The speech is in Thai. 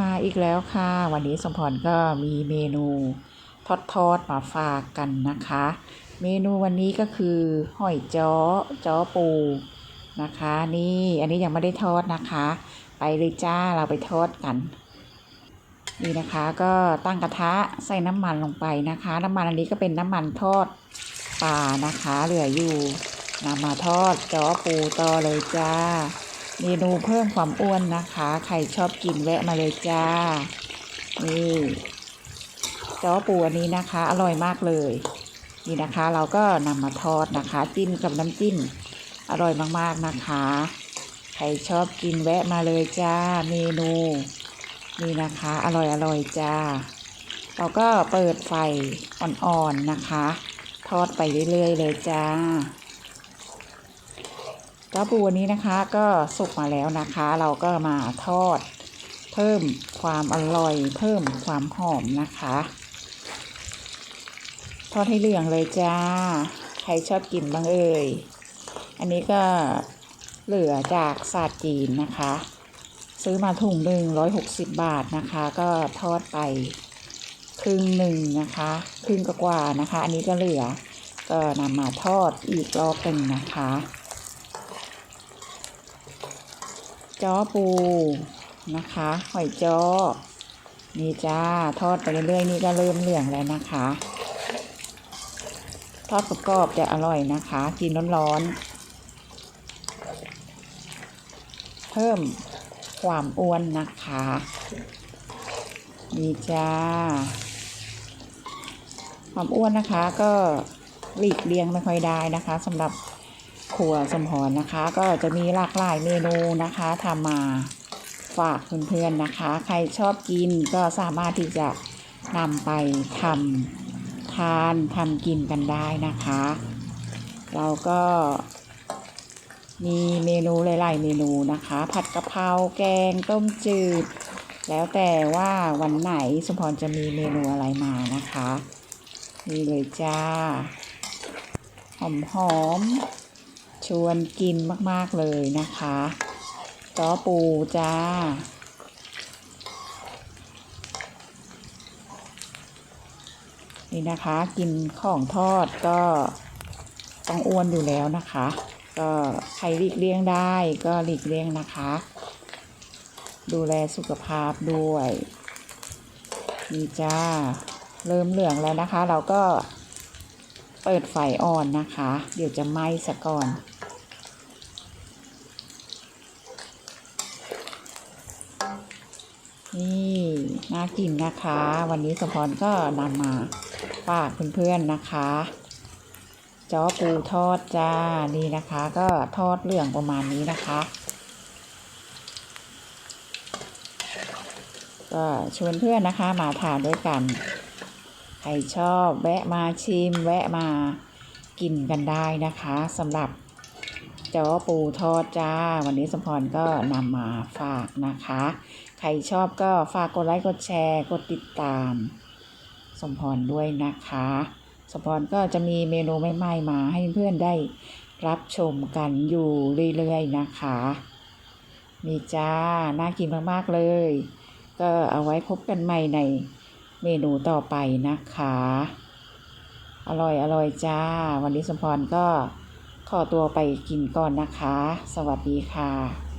มาอีกแล้วค่ะ วันนี้สมพรก็มีเมนูทอดทอดๆมาฝากกันนะคะ เมนูวันนี้ก็คือหอยจ้อจ้อปูนะคะ นี่อันนี้ยังไม่ได้ทอดนะคะ ไปเลยจ้าเราไปทอดกันนี่นะคะก็ตั้งกระทะใส่น้ำมันลงไปนะคะ น้ำมันอันนี้ก็เป็นน้ำมันทอดปลานะคะ เหลืออยู่นำมาทอดจ้อปูต่อเลยจ้า เมนูเพิ่มความอ้วนนะคะ ใครชอบกินแวะมาเลยจ้า นี่จ้อปูอันนี้นะคะ อร่อยมากเลย นี่นะคะ เราก็นำมาทอดนะคะ จิ้มกับน้ำจิ้ม อร่อยมากๆนะคะ ใครชอบกินแวะมาเลยจ้า เมนู นี่นะคะ อร่อยอร่อยจ้า เราก็เปิดไฟอ่อนๆนะคะ ทอดไปเรื่อยๆเลยจ้า จ้าปูอันนี้นะคะก็สุกมาแล้วนะคะ เราก็มาทอดเพิ่มความอร่อย เพิ่มความหอมนะคะ ทอดให้เหลืองเลยจ้า ใครชอบกินบ้างเอ่ย อันนี้ก็เหลือจากศาสตร์จีนนะคะ ซื้อมาถุงหนึ่งร้อยหกสิบบาทนะคะ ก็ทอดไปครึ่งหนึ่งนะคะครึ่งกว่านะคะ อันนี้ก็เหลือก็นำมาทอดอีกรอบหนึ่งนะคะ จ้อปูนะคะ หอยจ้อ นี่จ้า ทอดไปเรื่อยๆนี่ก็เริ่มเหลืองแล้วนะคะ ทอดกรอบๆจะอร่อยนะคะ กินร้อนๆ เพิ่มความอ้วนนะคะ นี่จ้า ความอ้วนนะคะก็หลีกเลี่ยงไม่ค่อยได้นะคะสำหรับ ครัวสมพรนะคะ ก็จะมีหลากหลายเมนูนะคะทำมาฝากเพื่อนๆนะคะ ใครชอบกินก็สามารถที่จะนำไปทำทานทำกินกันได้นะคะ เราก็มีเมนูหลายๆเมนูนะคะ ผัดกะเพราแกงต้มจืด แล้วแต่ว่าวันไหนสมพรจะมีเมนูอะไรมานะคะ นี่เลยจ้า หอมหอม ชวนกินมากๆเลยนะคะจ้อปูจ้า นี่นะคะ กินของทอดก็ต้องอ้วนอยู่แล้วนะคะ ก็ใครหลีกเลี่ยงได้ก็หลีกเลี่ยงนะคะ ดูแลสุขภาพด้วย นี่จ้า เริ่มเหลืองแล้วนะคะ เราก็ เปิดไฟอ่อนนะคะ เดี๋ยวจะไหม้ซะก่อนนี่น่ากินนะคะ วันนี้สมพรก็นำมาฝากเพื่อนๆนะคะจ้อปูทอดจ้านี่นะคะ ก็ทอดเหลืองประมาณนี้นะคะ ก็ชวนเพื่อนนะคะมาทานด้วยกัน ใครชอบแวะมาชิม แวะมากินกันได้นะคะสำหรับจ้อปูทอดจ้า วันนี้สมพรก็นำมาฝากนะคะ ใครชอบก็ฝากกดไลค์กดแชร์ กดติดตาม สมพรด้วยนะคะ สมพรก็จะมีเมนูใหม่ๆมาให้เพื่อนได้รับชมกันอยู่เรื่อยๆนะคะนี่จ้า น่ากินมากๆเลย ก็เอาไว้พบกันใหม่ใน เมนูต่อไปนะคะ อร่อยอร่อยจ้า วันนี้สมพรก็ขอตัวไปกินก่อนนะคะ สวัสดีค่ะ